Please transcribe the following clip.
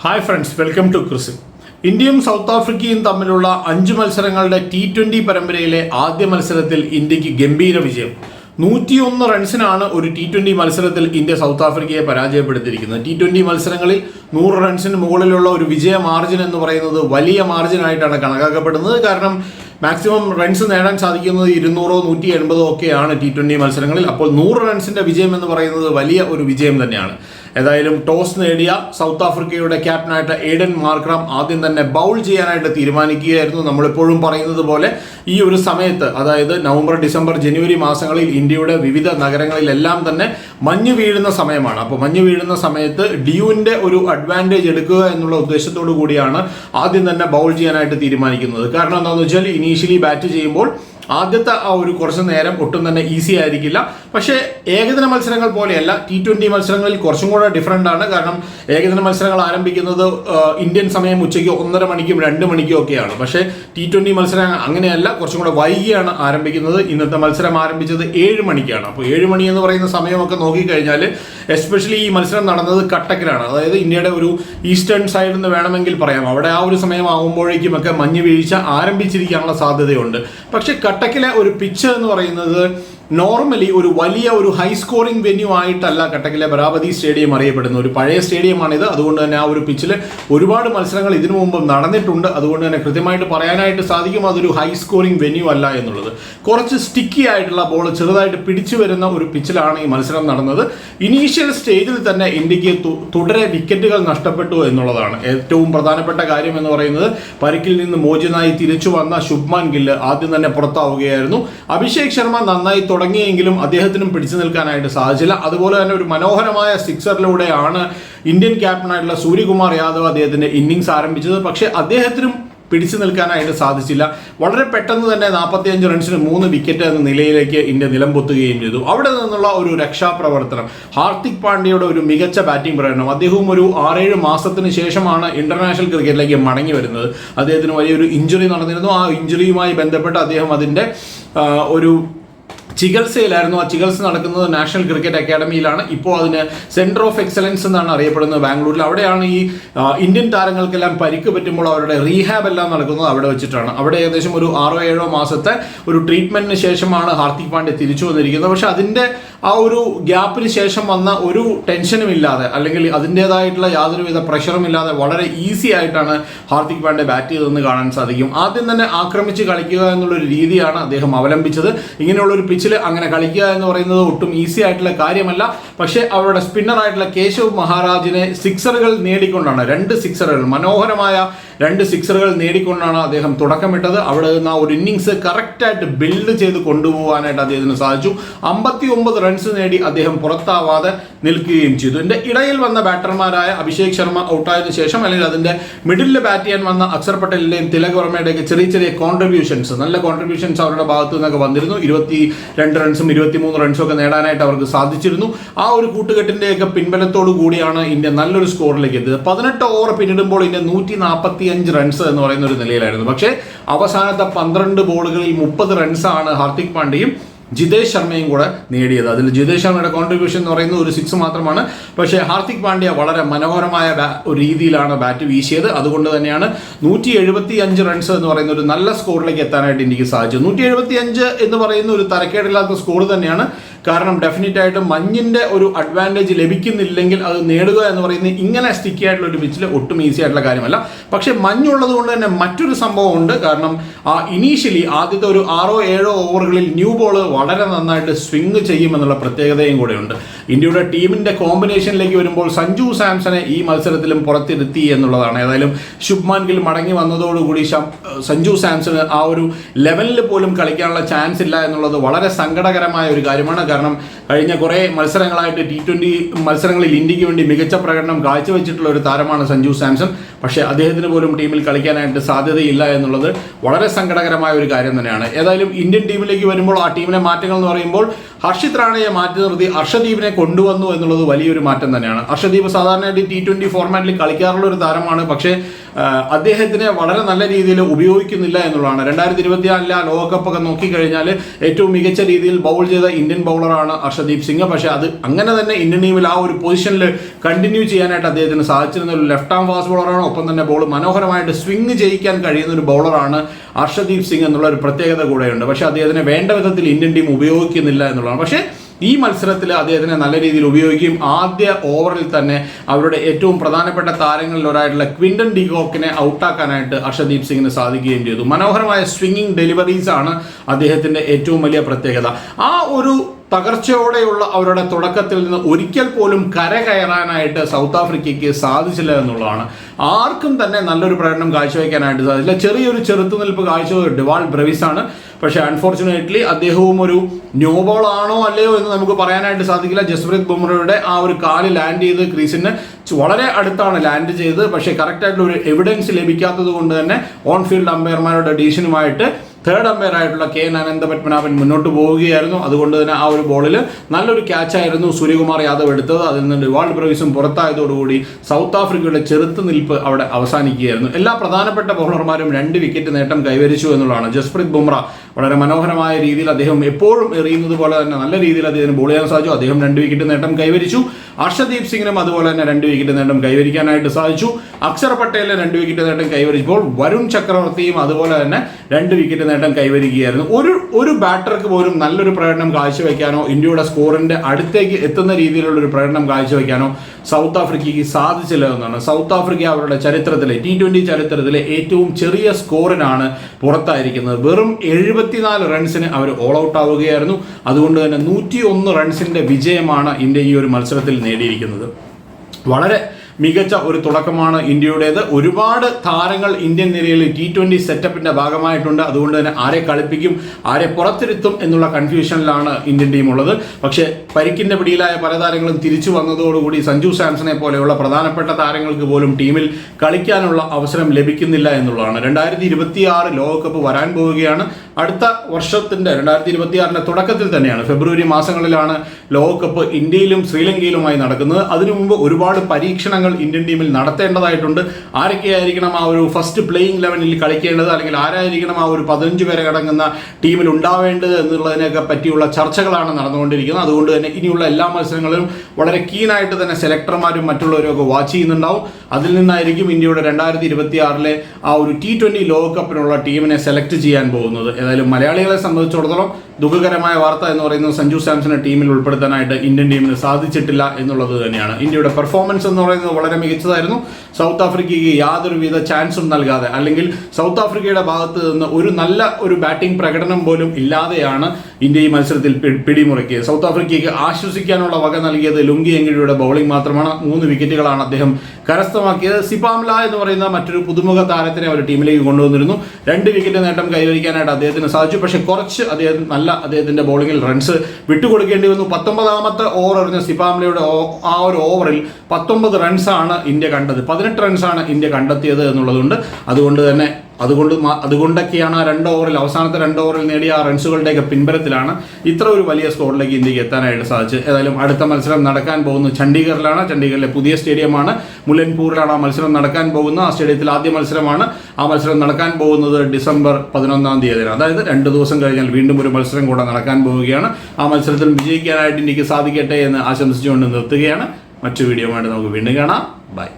Hi friends welcome to Chris ഇന്ത്യയും south ആഫ്രിക്കയും തമ്മിലുള്ള അഞ്ച് മത്സരങ്ങളുടെ ടി ട്വന്റി പരമ്പരയിലെ ആദ്യ മത്സരത്തിൽ ഇന്ത്യയ്ക്ക് ഗംഭീര വിജയം. നൂറ്റിയൊന്ന് റൺസിനാണ് ഒരു ടി ട്വന്റി മത്സരത്തിൽ ഇന്ത്യ സൗത്ത് ആഫ്രിക്കയെ പരാജയപ്പെടുത്തിയിരിക്കുന്നത്. ടി ട്വന്റി മത്സരങ്ങളിൽ നൂറ് റൺസിന് മുകളിലുള്ള ഒരു വിജയ മാർജിൻ എന്ന് പറയുന്നത് വലിയ മാർജിനായിട്ടാണ് കണക്കാക്കപ്പെടുന്നത്. കാരണം മാക്സിമം റൺസ് നേടാൻ സാധിക്കുന്നത് ഇരുന്നൂറോ നൂറ്റി എൺപതോ ഒക്കെയാണ് ടി ട്വന്റി മത്സരങ്ങളിൽ. അപ്പോൾ നൂറ് റൺസിന്റെ വിജയം എന്ന് പറയുന്നത് വലിയ ഒരു വിജയം തന്നെയാണ്. ഏതായാലും ടോസ് നേടിയ സൗത്ത് ആഫ്രിക്കയുടെ ക്യാപ്റ്റനായിട്ട് എയ്ഡൻ മാർക്രാം ആദ്യം തന്നെ ബൗൾ ചെയ്യാനായിട്ട് തീരുമാനിക്കുകയായിരുന്നു. നമ്മളെപ്പോഴും പറയുന്നത് പോലെ ഈ ഒരു സമയത്ത് അതായത് നവംബർ ഡിസംബർ ജനുവരി മാസങ്ങളിൽ ഇന്ത്യയുടെ വിവിധ നഗരങ്ങളിലെല്ലാം തന്നെ മഞ്ഞ് വീഴുന്ന സമയമാണ്. അപ്പോൾ മഞ്ഞ് വീഴുന്ന സമയത്ത് ഡ്യൂവിന്റെ ഒരു അഡ്വാന്റേജ് എടുക്കുക എന്നുള്ള ഉദ്ദേശത്തോടു കൂടിയാണ് ആദ്യം തന്നെ ബൗൾ ചെയ്യാനായിട്ട് തീരുമാനിക്കുന്നത്. കാരണം എന്താണെന്ന് വെച്ചാൽ ഇനീഷ്യലി ബാറ്റ് ചെയ്യുമ്പോൾ ആദ്യത്തെ ആ ഒരു കുറച്ച് നേരം ഒട്ടും തന്നെ ഈസി ആയിരിക്കില്ല. പക്ഷേ ഏകദിന മത്സരങ്ങൾ പോലെയല്ല ടി ട്വന്റി മത്സരങ്ങളിൽ കുറച്ചും കൂടെ ഡിഫറെന്റ് ആണ്. കാരണം ഏകദിന മത്സരങ്ങൾ ആരംഭിക്കുന്നത് ഇന്ത്യൻ സമയം ഉച്ചയ്ക്ക് ഒന്നര മണിക്കും രണ്ട് മണിക്കും ഒക്കെയാണ്. പക്ഷേ ടി ട്വന്റി മത്സരം അങ്ങനെയല്ല കുറച്ചും കൂടെ വൈകിയാണ് ആരംഭിക്കുന്നത്. ഇന്നത്തെ മത്സരം ആരംഭിച്ചത് ഏഴ് മണിക്കാണ്. അപ്പോൾ ഏഴ് മണി എന്ന് പറയുന്ന സമയമൊക്കെ നോക്കിക്കഴിഞ്ഞാൽ എസ്പെഷ്യലി ഈ മത്സരം നടന്നത് കട്ടക്കിലാണ്. അതായത് ഇന്ത്യയുടെ ഒരു ഈസ്റ്റേൺ സൈഡിൽ നിന്ന് വേണമെങ്കിൽ പറയാം. അവിടെ ആ ഒരു സമയം ആകുമ്പോഴേക്കും ഒക്കെ മഞ്ഞ് വീഴ്ച ആരംഭിച്ചിരിക്കാനുള്ള സാധ്യതയുണ്ട്. പക്ഷെ കട്ടക്കിലെ ഒരു പിച്ച് എന്ന് പറയുന്നത് നോർമലി ഒരു വലിയ ഒരു ഹൈ സ്കോറിംഗ് വെന്യൂ ആയിട്ടല്ല കട്ടക്കിലെ ബരാബതി സ്റ്റേഡിയം അറിയപ്പെടുന്നത്. ഒരു പഴയ സ്റ്റേഡിയമാണിത്. അതുകൊണ്ട് തന്നെ ആ ഒരു പിച്ചിൽ ഒരുപാട് മത്സരങ്ങൾ ഇതിനു മുമ്പ് നടന്നിട്ടുണ്ട്. അതുകൊണ്ട് തന്നെ കൃത്യമായിട്ട് പറയാനായിട്ട് സാധിക്കും അതൊരു ഹൈ സ്കോറിംഗ് വെന്യൂ അല്ല എന്നുള്ളത്. കുറച്ച് സ്റ്റിക്കി ആയിട്ടുള്ള ബോൾ ചെറുതായിട്ട് പിടിച്ചു വരുന്ന ഒരു പിച്ചിലാണ് ഈ മത്സരം നടന്നത്. ഇനീഷ്യൽ സ്റ്റേജിൽ തന്നെ ഇന്ത്യയ്ക്ക് തുടരെ വിക്കറ്റുകൾ നഷ്ടപ്പെട്ടു എന്നുള്ളതാണ് ഏറ്റവും പ്രധാനപ്പെട്ട കാര്യം എന്ന് പറയുന്നത്. പരിക്കിൽ നിന്ന് മോചിതനായി തിരിച്ചു വന്ന ശുഭ്മാൻ ഗില്ല് ആദ്യം തന്നെ പുറത്താവുകയായിരുന്നു. അഭിഷേക് ശർമ്മ നന്നായി തുടങ്ങിയെങ്കിലും അദ്ദേഹത്തിനും പിടിച്ചു നിൽക്കാനായിട്ട് സാധിച്ചില്ല. അതുപോലെ തന്നെ ഒരു മനോഹരമായ സിക്സറിലൂടെയാണ് ഇന്ത്യൻ ക്യാപ്റ്റനായിട്ടുള്ള സൂര്യകുമാർ യാദവ് അദ്ദേഹത്തിന്റെ ഇന്നിങ്സ് ആരംഭിച്ചത്. പക്ഷേ അദ്ദേഹത്തിനും പിടിച്ചു നിൽക്കാനായിട്ട് സാധിച്ചില്ല. വളരെ പെട്ടെന്ന് തന്നെ നാൽപ്പത്തിയഞ്ച് റൺസിന് മൂന്ന് വിക്കറ്റ് എന്ന നിലയിലേക്ക് ഇന്ത്യ നിലംപൊത്തുകയും ചെയ്തു. അവിടെ നിന്നുള്ള ഒരു രക്ഷാപ്രവർത്തനം ഹാർദിക് പാണ്ഡ്യയുടെ ഒരു മികച്ച ബാറ്റിംഗ് പ്രകടനം അദ്ദേഹവും ഒരു ആറേഴ് മാസത്തിന് ശേഷമാണ് ഇന്റർനാഷണൽ ക്രിക്കറ്റിലേക്ക് മടങ്ങി വരുന്നത്. അദ്ദേഹത്തിന് വലിയൊരു ഇഞ്ചുറി നടന്നിരുന്നു. ആ ഇഞ്ചുറിയുമായി ബന്ധപ്പെട്ട് അദ്ദേഹം അതിന്റെ ഒരു ചികിത്സയിലായിരുന്നു. ആ ചികിത്സ നടക്കുന്നത് നാഷണൽ ക്രിക്കറ്റ് അക്കാഡമിയിലാണ് ഇപ്പോൾ അതിന് സെന്റർ ഓഫ് എക്സലൻസ് എന്നാണ് അറിയപ്പെടുന്നത് ബാംഗ്ലൂരിൽ. അവിടെയാണ് ഈ ഇന്ത്യൻ താരങ്ങൾക്കെല്ലാം പരിക്ക് പറ്റുമ്പോൾ അവരുടെ റീഹാബ് എല്ലാം നടക്കുന്നത് അവിടെ വെച്ചിട്ടാണ്. അവിടെ ഏകദേശം ഒരു ആറോ ഏഴോ മാസത്തെ ഒരു ട്രീറ്റ്മെന്റിന് ശേഷമാണ് ഹാർദിക് പാണ്ഡ്യ തിരിച്ചു വന്നിരിക്കുന്നത്. പക്ഷെ അതിന്റെ ആ ഒരു ഗ്യാപ്പിന് ശേഷം വന്ന ഒരു ടെൻഷനും ഇല്ലാതെ അല്ലെങ്കിൽ അതിന്റെതായിട്ടുള്ള യാതൊരുവിധ പ്രഷറും ഇല്ലാതെ വളരെ ഈസി ആയിട്ടാണ് ഹാർദിക് പാണ്ഡ്യ ബാറ്റ് ചെയ്തതെന്ന് കാണാൻ സാധിക്കും. ആദ്യം തന്നെ ആക്രമിച്ച് കളിക്കുക എന്നുള്ളൊരു രീതിയാണ് അദ്ദേഹം അവലംബിച്ചത്. ഇങ്ങനെയുള്ള ഒരു പിച്ചിൽ അങ്ങനെ കളിക്കുക എന്ന് പറയുന്നത് ഒട്ടും ഈസി ആയിട്ടുള്ള കാര്യമല്ല. പക്ഷേ അവരുടെ സ്പിന്നറായിട്ടുള്ള കേശവ് മഹാരാജിനെ സിക്സറുകൾ നേടിക്കൊണ്ടാണ്. രണ്ട് സിക്സറുകൾ മനോഹരമായ രണ്ട് സിക്സറുകൾ നേടിക്കൊണ്ടാണ് അദ്ദേഹം തുടക്കമിട്ടത്. അവിടെ നിന്ന് ആ ഒരു ഇന്നിങ്സ് കറക്റ്റായിട്ട് ബിൽഡ് ചെയ്ത് കൊണ്ടുപോകാനായിട്ട് അദ്ദേഹത്തിന് സാധിച്ചു. അമ്പത്തി ഒമ്പത് റൺസ് നേടി അദ്ദേഹം പുറത്താവാതെ നിൽക്കുകയും ചെയ്തു. എന്റെ ഇടയിൽ വന്ന ബാറ്റർമാരായ അഭിഷേക് ശർമ്മ ഔട്ടായതിനു ശേഷം അല്ലെങ്കിൽ അതിന്റെ മിഡിലിൽ ബാറ്റ് ചെയ്യാൻ വന്ന അക്ഷർ പട്ടേലിന്റെയും തിലക് വർമ്മയുടെയൊക്കെ ചെറിയ ചെറിയ കോൺട്രിബ്യൂഷൻസ് നല്ല കോൺട്രിബ്യൂഷൻസ് അവരുടെ ഭാഗത്തു നിന്നൊക്കെ വന്നിരുന്നു. ഇരുപത്തി രണ്ട് റൺസും ഇരുപത്തിമൂന്ന് റൺസും ഒക്കെ നേടാനായിട്ട് അവർക്ക് സാധിച്ചിരുന്നു. ആ ഒരു കൂട്ടുകെട്ടിന്റെയൊക്കെ പിൻബലത്തോടു കൂടിയാണ് ഇന്ത്യ നല്ലൊരു സ്കോറിലേക്ക് എത്തിയത്. പതിനെട്ട് ഓവർ പിന്നിടുമ്പോൾ ഇന്ത്യ നൂറ്റി നാൽപ്പത്തി അഞ്ച് റൺസ് എന്ന് പറയുന്ന ഒരു നിലയിലായിരുന്നു. പക്ഷേ അവസാനത്തെ പന്ത്രണ്ട് ബോളുകളിൽ മുപ്പത് റൺസാണ് ഹാർദിക് പാണ്ഡ്യയും ജിതേഷ് ശർമ്മയും കൂടെ നേടിയത്. അതിൽ ജിതേഷ് ശർമ്മയുടെ കോൺട്രിബ്യൂഷൻ എന്ന് പറയുന്നത് ഒരു സിക്സ് മാത്രമാണ്. പക്ഷേ ഹാർദിക് പാണ്ഡ്യ വളരെ മനോഹരമായ ഒരു രീതിയിലാണ് ബാറ്റ് വീശിയത്. അതുകൊണ്ട് തന്നെയാണ് നൂറ്റി എഴുപത്തി അഞ്ച് റൺസ് എന്ന് പറയുന്ന ഒരു നല്ല സ്കോറിലേക്ക് എത്താനായിട്ട് ഇന്ത്യയ്ക്ക് സാധിച്ചു നൂറ്റി എഴുപത്തി അഞ്ച് എന്ന് പറയുന്ന ഒരു തരക്കേടില്ലാത്ത സ്കോർ തന്നെയാണ് കാരണം ഡെഫിനറ്റ് ആയിട്ട് മഞ്ഞിന്റെ ഒരു അഡ്വാന്റേജ് ലഭിക്കുന്നില്ലെങ്കിൽ അത് നേടുക എന്ന് പറയുന്നത് ഇങ്ങനെ സ്റ്റിക്കി ആയിട്ടുള്ള ഒരു പിച്ചിൽ ഒട്ടും ഈസി ആയിട്ടുള്ള കാര്യമല്ല. പക്ഷെ മഞ്ഞുള്ളത് കൊണ്ട് തന്നെ മറ്റൊരു സംഭവം ഉണ്ട്. കാരണം ആ ഇനീഷ്യലി ആദ്യത്തെ ഒരു ആറോ ഏഴോ ഓവറുകളിൽ ന്യൂ ബോൾ വളരെ നന്നായിട്ട് സ്വിംഗ് ചെയ്യുമെന്നുള്ള പ്രത്യേകതയും ഉണ്ട്. ഇന്ത്യയുടെ ടീമിന്റെ കോമ്പിനേഷനിലേക്ക് വരുമ്പോൾ സഞ്ജു സാംസനെ ഈ മത്സരത്തിലും പുറത്തിരുത്തി എന്നുള്ളതാണ്. ഏതായാലും ശുഭ്മാൻ ഗിൽ മടങ്ങി വന്നതോടുകൂടി സഞ്ജു സാംസന് ആ ഒരു ലെവലിൽ പോലും കളിക്കാനുള്ള ചാൻസ് ഇല്ല എന്നുള്ളത് വളരെ സങ്കടകരമായ ഒരു കാര്യമാണ്. കാരണം കഴിഞ്ഞ കുറേ മത്സരങ്ങളായിട്ട് ടി ട്വന്റി മത്സരങ്ങളിൽ ഇന്ത്യയ്ക്ക് വേണ്ടി മികച്ച പ്രകടനം കാഴ്ചവെച്ചിട്ടുള്ള ഒരു താരമാണ് സഞ്ജു സാംസൺ. പക്ഷേ അദ്ദേഹത്തിന് പോലും ടീമിൽ കളിക്കാനായിട്ട് സാധ്യതയില്ല എന്നുള്ളത് വളരെ സങ്കടകരമായ ഒരു കാര്യം തന്നെയാണ്. ഏതായാലും ഇന്ത്യൻ ടീമിലേക്ക് വരുമ്പോൾ ആ ടീമിലെ മാറ്റങ്ങൾ എന്ന് പറയുമ്പോൾ ഹർഷിത് റാണയെ മാറ്റി നിർത്തി അർഷദീപിനെ കൊണ്ടുവന്നു എന്നുള്ളത് വലിയൊരു മാറ്റം തന്നെയാണ്. അർഷദീപ് സാധാരണയായിട്ട് ടി ട്വന്റി ഫോർമാറ്റിൽ കളിക്കാറുള്ള ഒരു താരമാണ്. പക്ഷേ അദ്ദേഹത്തിനെ വളരെ നല്ല രീതിയിൽ ഉപയോഗിക്കുന്നില്ല എന്നുള്ളതാണ്. രണ്ടായിരത്തി ഇരുപത്തിനാലിലെ ആ ലോകകപ്പ് ഒക്കെ നോക്കിക്കഴിഞ്ഞാൽ ഏറ്റവും മികച്ച രീതിയിൽ ബൗൾ ചെയ്ത ഇന്ത്യൻ ബൗളറാണ് അർഷദീപ് സിംഗ്. പക്ഷേ അത് അങ്ങനെ തന്നെ ഇന്ത്യൻ ടീമിൽ ആ ഒരു പൊസിഷനിൽ കണ്ടിന്യൂ ചെയ്യാനായിട്ട് അദ്ദേഹത്തിന് സാധിച്ചിരുന്ന ഒരു ലെഫ്റ്റ് ആം ഫാസ്റ്റ് ബോളറാണ് ഒപ്പം തന്നെ ബോൾ മനോഹരമായിട്ട് സ്വിംഗ് ചെയ്യിക്കാൻ കഴിയുന്ന ഒരു ബൗളറാണ് അർഷദീപ് സിംഗ് എന്നുള്ള ഒരു പ്രത്യേകത കൂടെയുണ്ട്. പക്ഷേ അദ്ദേഹത്തിനെ വേണ്ട വിധത്തിൽ ഇന്ത്യൻ ടീം ഉപയോഗിക്കുന്നില്ല എന്നുള്ളതാണ് പക്ഷേ ഈ മത്സരത്തിൽ അദ്ദേഹത്തിനെ നല്ല രീതിയിൽ ഉപയോഗിക്കും. ആദ്യ ഓവറിൽ തന്നെ അവരുടെ ഏറ്റവും പ്രധാനപ്പെട്ട താരങ്ങളിൽ ഒരായിട്ടുള്ള ക്വിന്റൻ ഡിഗോക്കിനെ ഔട്ടാക്കാനായിട്ട് അർഷദീപ് സിംഗിന് സാധിക്കുകയും ചെയ്തു. മനോഹരമായ സ്വിംഗിങ് ഡെലിവറീസ് ആണ് അദ്ദേഹത്തിന്റെ ഏറ്റവും വലിയ പ്രത്യേകത. ആ ഒരു തകർച്ചയോടെയുള്ള അവരുടെ തുടക്കത്തിൽ നിന്ന് ഒരിക്കൽ പോലും കരകയറാനായിട്ട് സൗത്ത് ആഫ്രിക്കയ്ക്ക് സാധിച്ചില്ല എന്നുള്ളതാണ്. ആർക്കും തന്നെ നല്ലൊരു പ്രകടനം കാഴ്ചവെക്കാനായിട്ട് സാധിച്ചില്ല. ചെറിയൊരു ചെറുത്തുനിൽപ്പ് കാഴ്ചവെച്ചത് ഡിവാൾ ബ്രവിസ് ആണ് പക്ഷേ അൺഫോർച്ചുനേറ്റ്ലി അദ്ദേഹവും ഒരു ന്യൂ ബോൾ ആണോ അല്ലയോ എന്ന് നമുക്ക് പറയാനായിട്ട് സാധിക്കില്ല. ജസ്പ്രീത് ബുംറയുടെ ആ ഒരു കാൽ ലാൻഡ് ചെയ്ത് ക്രീസിന് വളരെ അടുത്താണ് ലാൻഡ് ചെയ്ത് പക്ഷേ കറക്റ്റായിട്ടുള്ള ഒരു എവിഡൻസ് ലഭിക്കാത്തത് കൊണ്ട് തന്നെ ഓൺ ഫീൽഡ് അമ്പയർമാരുടെ ഡീഷനുമായിട്ട് തേർഡ് അമ്പയർ ആയിട്ടുള്ള കെ എൻ അനന്തപത്മനാഭൻ മുന്നോട്ട് പോവുകയായിരുന്നു. അതുകൊണ്ട് തന്നെ ആ ഒരു ബോളിൽ നല്ലൊരു ക്യാച്ചായിരുന്നു സൂര്യകുമാർ യാദവ് എടുത്തത്. അതിൽ നിന്ന് ഡിവാൾഡ് ബ്രവീസും പുറത്തായതോടുകൂടി സൗത്ത് ആഫ്രിക്കയുടെ ചെറുത്തുനിൽപ്പ് അവിടെ അവസാനിക്കുകയായിരുന്നു. എല്ലാ പ്രധാനപ്പെട്ട ബൗളർമാരും രണ്ട് വിക്കറ്റ് നേട്ടം കൈവരിച്ചു എന്നുള്ളതാണ്. ജസ്പ്രീത് ബുംറ വളരെ മനോഹരമായ രീതിയിൽ അദ്ദേഹം എപ്പോഴും എറിയുന്നത് പോലെ തന്നെ നല്ല രീതിയിൽ അദ്ദേഹത്തിന് ബോൾ ചെയ്യാൻ സാധിച്ചു. അദ്ദേഹം രണ്ട് വിക്കറ്റ് നേട്ടം കൈവരിച്ചു. അർഷദീപ് സിംഗിനും അതുപോലെ തന്നെ രണ്ട് വിക്കറ്റ് നേട്ടം കൈവരിക്കാനായിട്ട് സാധിച്ചു. അക്ഷർ പട്ടേലിന് രണ്ട് വിക്കറ്റ് നേട്ടം കൈവരിച്ചപ്പോൾ വരുൺ ചക്രവർത്തിയും അതുപോലെ തന്നെ രണ്ട് വിക്കറ്റ് നേട്ടം കൈവരിക്കുകയായിരുന്നു. ഒരു ഒരു ബാറ്റർക്ക് പോലും നല്ലൊരു പ്രകടനം കാഴ്ചവെക്കാനോ ഇന്ത്യയുടെ സ്കോറിന്റെ അടുത്തേക്ക് എത്തുന്ന രീതിയിലുള്ള ഒരു പ്രകടനം കാഴ്ചവെക്കാനോ സൗത്ത് ആഫ്രിക്കയ്ക്ക് സാധിച്ചില്ല എന്നാണ്. സൗത്ത് ആഫ്രിക്ക അവരുടെ ചരിത്രത്തിലെ ടി ട്വന്റി ചരിത്രത്തിലെ ഏറ്റവും ചെറിയ സ്കോറിനാണ് പുറത്തായിരിക്കുന്നത്. വെറും എഴുപത്തിനാല് റൺസിന് അവർ ഓൾ ഔട്ട് ആവുകയായിരുന്നു. അതുകൊണ്ട് തന്നെ നൂറ്റി ഒന്ന് റൺസിന്റെ വിജയമാണ് ഇന്ത്യ ഈ ഒരു മത്സരത്തിൽ നേടിയിരിക്കുന്നത്. വളരെ മികച്ച ഒരു തുടക്കമാണ് ഇന്ത്യയുടേത്. ഒരുപാട് താരങ്ങൾ ഇന്ത്യൻ നിരയിൽ ടി ട്വന്റി സെറ്റപ്പിന്റെ ഭാഗമായിട്ടുണ്ട്. അതുകൊണ്ട് തന്നെ ആരെ കളിപ്പിക്കും ആരെ പുറത്തിരുത്തും എന്നുള്ള കൺഫ്യൂഷനിലാണ് ഇന്ത്യൻ ടീം ഉള്ളത്. പക്ഷേ പരിക്കിന്റെ പിടിയിലായ പല താരങ്ങളും തിരിച്ചു വന്നതോടുകൂടി സഞ്ജു സാംസണെ പോലെയുള്ള പ്രധാനപ്പെട്ട താരങ്ങൾക്ക് പോലും ടീമിൽ കളിക്കാനുള്ള അവസരം ലഭിക്കുന്നില്ല എന്നുള്ളതാണ്. രണ്ടായിരത്തി ഇരുപത്തി ആറ് ലോകകപ്പ് വരാൻ പോവുകയാണ്. അടുത്ത വർഷത്തിന്റെ രണ്ടായിരത്തി ഇരുപത്തിയാറിന്റെ തുടക്കത്തിൽ തന്നെയാണ് ഫെബ്രുവരി മാസങ്ങളിലാണ് ലോകകപ്പ് ഇന്ത്യയിലും ശ്രീലങ്കയിലുമായി നടക്കുന്നത്. അതിനു മുമ്പ് ഒരുപാട് പരീക്ഷണങ്ങൾ ഇന്ത്യൻ ടീമിൽ നടത്തേണ്ടതായിട്ടുണ്ട്. ആരൊക്കെയായിരിക്കണം ആ ഒരു ഫസ്റ്റ് പ്ലേയിങ് ലെവലിൽ കളിക്കേണ്ടത്? അല്ലെങ്കിൽ ആരായിരിക്കണം ആ ഒരു പതിനഞ്ച് പേരെ അടങ്ങുന്ന ടീമിൽ ഉണ്ടാവേണ്ടത് എന്നുള്ളതിനൊക്കെ പറ്റിയുള്ള ചർച്ചകളാണ് നടന്നുകൊണ്ടിരിക്കുന്നത്. അതുകൊണ്ട് തന്നെ ഇനിയുള്ള എല്ലാ മത്സരങ്ങളിലും വളരെ കീനായിട്ട് തന്നെ സെലക്ടർമാരും മറ്റുള്ളവരും വാച്ച് ചെയ്യുന്നുണ്ടാവും. അതിൽ നിന്നായിരിക്കും ഇന്ത്യയുടെ രണ്ടായിരത്തി ഇരുപത്തിയാറിലെ ആ ഒരു ടി ട്വന്റി ലോകകപ്പിനുള്ള ടീമിനെ സെലക്ട് ചെയ്യാൻ പോകുന്നത്. ഏതായാലും മലയാളികളെ സംബന്ധിച്ചിടത്തോളം ദുഃഖകരമായ വാർത്ത എന്ന് പറയുന്നത് സഞ്ജു സാംസനെ ടീമിൽ ഉൾപ്പെടുത്താനായിട്ട് ഇന്ത്യൻ ടീമിന് സാധിച്ചിട്ടില്ല എന്നുള്ളത് തന്നെയാണ്. ഇന്ത്യയുടെ പെർഫോമൻസ് എന്ന് പറയുന്നത് വളരെ മികച്ചതായിരുന്നു. സൗത്ത് ആഫ്രിക്കയ്ക്ക് യാതൊരുവിധ ചാൻസും നൽകാതെ അല്ലെങ്കിൽ സൗത്ത് ആഫ്രിക്കയുടെ ഭാഗത്ത് നിന്ന് ഒരു നല്ല ഒരു ബാറ്റിംഗ് പ്രകടനം പോലും ഇല്ലാതെയാണ് ഇന്ത്യ ഈ മത്സരത്തിൽ പിടിമുറക്കിയത്. സൗത്ത് ആഫ്രിക്കയ്ക്ക് ആശ്വസിക്കാനുള്ള വക നൽകിയത് ലുങ്കി എങ്കിഴിയുടെ ബൗളിംഗ് മാത്രമാണ്. മൂന്ന് വിക്കറ്റുകളാണ് അദ്ദേഹം കരസ്ഥമാക്കിയത്. സിപാംല എന്ന് പറയുന്ന മറ്റൊരു പുതുമുഖ താരത്തിനെ അവർ ടീമിലേക്ക് കൊണ്ടുവന്നിരുന്നു. രണ്ട് വിക്കറ്റ് നേട്ടം കൈവരിക്കാനായിട്ട് അദ്ദേഹത്തിന് സാധിച്ചു. പക്ഷേ കുറച്ച് അദ്ദേഹം നല്ല അദ്ദേഹത്തിന്റെ ബോളിംഗിൽ റൺസ് വിട്ടുകൊടുക്കേണ്ടി വന്നു. പത്തൊമ്പതാമത്തെ ഓവർ എറിഞ്ഞ സിപാംലയുടെ ആ ഒരു ഓവറിൽ പത്തൊമ്പത് റൺസാണ് ഇന്ത്യ കണ്ടത്. പതിനെട്ട് റൺസാണ് ഇന്ത്യ കണ്ടെത്തിയത് എന്നുള്ളതുകൊണ്ട് അതുകൊണ്ട് തന്നെ അതുകൊണ്ട് അതുകൊണ്ടൊക്കെയാണ് ആ രണ്ട് ഓവറിൽ അവസാനത്തെ രണ്ട് ഓവറിൽ നേടിയ ആ റൺസുകളുടെയൊക്കെ പിൻബലത്തിലാണ് ഇത്ര ഒരു വലിയ സ്കോറിലേക്ക് ഇന്ത്യയ്ക്ക് എത്താനായിട്ട് സാധിച്ചത്. ഏതായാലും അടുത്ത മത്സരം നടക്കാൻ പോകുന്നു ചണ്ഡീഗറിലാണ്. ചണ്ഡീഗറിലെ പുതിയ സ്റ്റേഡിയമാണ്. മുല്ലൻപൂരിലാണ് ആ മത്സരം നടക്കാൻ പോകുന്നത്. ആ സ്റ്റേഡിയത്തിൽ ആദ്യ മത്സരമാണ്. ആ മത്സരം നടക്കാൻ പോകുന്നത് ഡിസംബർ പതിനൊന്നാം തീയതിയാണ്. അതായത് രണ്ട് ദിവസം കഴിഞ്ഞാൽ വീണ്ടും ഒരു മത്സരം കൂടെ നടക്കാൻ പോവുകയാണ്. ആ മത്സരത്തിൽ വിജയിക്കാനായിട്ട് ഇന്ത്യയ്ക്ക് സാധിക്കട്ടെ എന്ന് ആശംസിച്ചുകൊണ്ട് നിർത്തുകയാണ്. മറ്റു വീഡിയോ ആയിട്ട് നമുക്ക് വീണ്ടും കാണാം. ബൈ